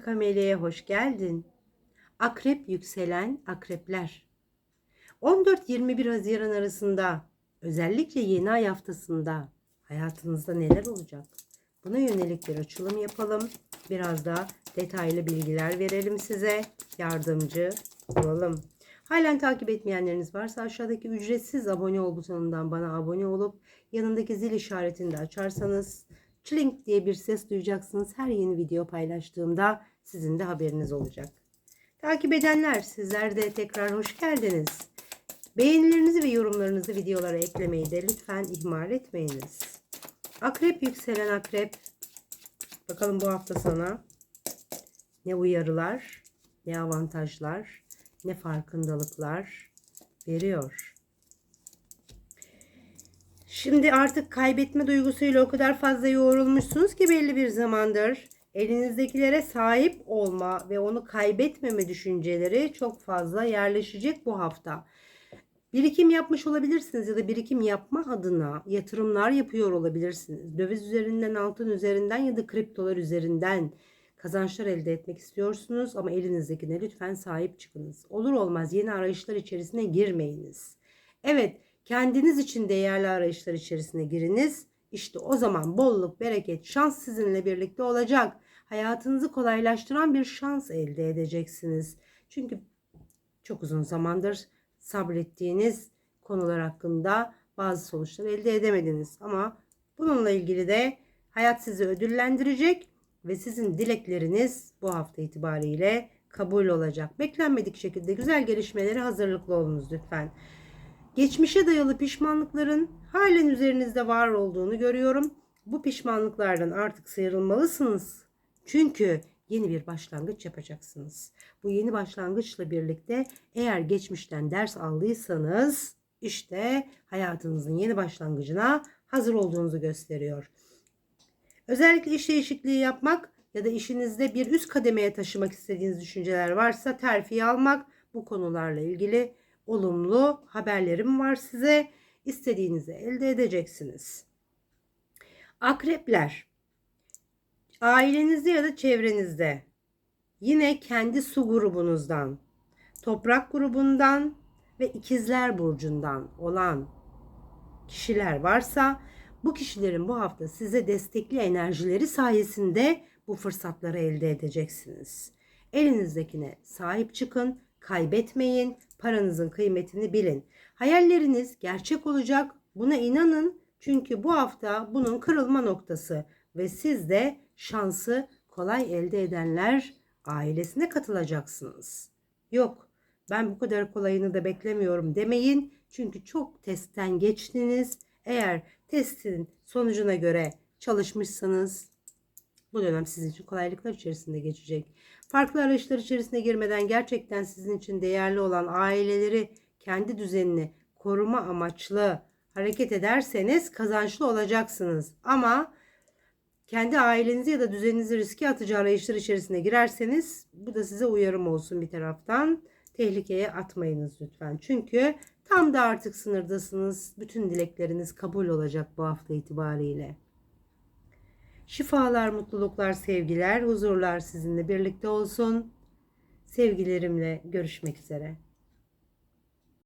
Kameli'ye hoş geldin. Akrep yükselen akrepler. 14-21 Haziran arasında özellikle yeni ay haftasında hayatınızda neler olacak? Buna yönelik bir açılım yapalım. Biraz daha detaylı bilgiler verelim size. Yardımcı olalım. Halen takip etmeyenleriniz varsa aşağıdaki ücretsiz abone ol butonundan bana abone olup yanındaki zil işaretini de açarsanız çlink diye bir ses duyacaksınız. Her yeni video paylaştığımda sizin de haberiniz olacak. Takip edenler sizler de tekrar hoş geldiniz. Beğenilerinizi ve yorumlarınızı videolara eklemeyi de lütfen ihmal etmeyiniz. Akrep yükselen akrep. Bakalım bu hafta sana ne uyarılar, ne avantajlar, ne farkındalıklar veriyor. Şimdi artık kaybetme duygusuyla o kadar fazla yoğrulmuşsunuz ki belli bir zamandır elinizdekilere sahip olma ve onu kaybetmeme düşünceleri çok fazla yerleşecek bu hafta. Birikim yapmış olabilirsiniz ya da birikim yapma adına yatırımlar yapıyor olabilirsiniz. Döviz üzerinden, altın üzerinden ya da kriptolar üzerinden kazançlar elde etmek istiyorsunuz ama elinizdekine lütfen sahip çıkınız. Olur olmaz yeni arayışlar içerisine girmeyiniz. Evet, kendiniz için değerli arayışlar içerisine giriniz. İşte o zaman bolluk, bereket, şans sizinle birlikte olacak. Hayatınızı kolaylaştıran bir şans elde edeceksiniz. Çünkü çok uzun zamandır sabrettiğiniz konular hakkında bazı sonuçlar elde edemediniz. Ama bununla ilgili de hayat sizi ödüllendirecek ve sizin dilekleriniz bu hafta itibariyle kabul olacak. Beklenmedik şekilde güzel gelişmelere hazırlıklı olunuz lütfen. Geçmişe dayalı pişmanlıkların halen üzerinizde var olduğunu görüyorum. Bu pişmanlıklardan artık sıyrılmalısınız. Çünkü yeni bir başlangıç yapacaksınız. Bu yeni başlangıçla birlikte eğer geçmişten ders aldıysanız işte hayatınızın yeni başlangıcına hazır olduğunuzu gösteriyor. Özellikle iş değişikliği yapmak ya da işinizde bir üst kademeye taşımak istediğiniz düşünceler varsa terfi almak bu konularla ilgili olumlu haberlerim var size. İstediğinizi elde edeceksiniz. Akrepler ailenizde ya da çevrenizde yine kendi su grubunuzdan, toprak grubundan ve ikizler burcundan olan kişiler varsa bu kişilerin bu hafta size destekli enerjileri sayesinde bu fırsatları elde edeceksiniz. Elinizdekine sahip çıkın, kaybetmeyin, paranızın kıymetini bilin. Hayalleriniz gerçek olacak. Buna inanın. Çünkü bu hafta bunun kırılma noktası ve siz de şansı kolay elde edenler ailesine katılacaksınız. Yok, ben bu kadar kolayını da beklemiyorum demeyin. Çünkü çok testten geçtiniz. Eğer testin sonucuna göre çalışmışsanız bu dönem sizin için kolaylıklar içerisinde geçecek. Farklı arayışlar içerisine girmeden gerçekten sizin için değerli olan aileleri kendi düzenini koruma amaçlı hareket ederseniz kazançlı olacaksınız. Ama kendi ailenizi ya da düzeninizi riske atıcı arayışlar içerisine girerseniz bu da size uyarım olsun bir taraftan. Tehlikeye atmayınız lütfen. Çünkü tam da artık sınırdasınız. Bütün dilekleriniz kabul olacak bu hafta itibariyle. Şifalar, mutluluklar, sevgiler, huzurlar sizinle birlikte olsun. Sevgilerimle görüşmek üzere.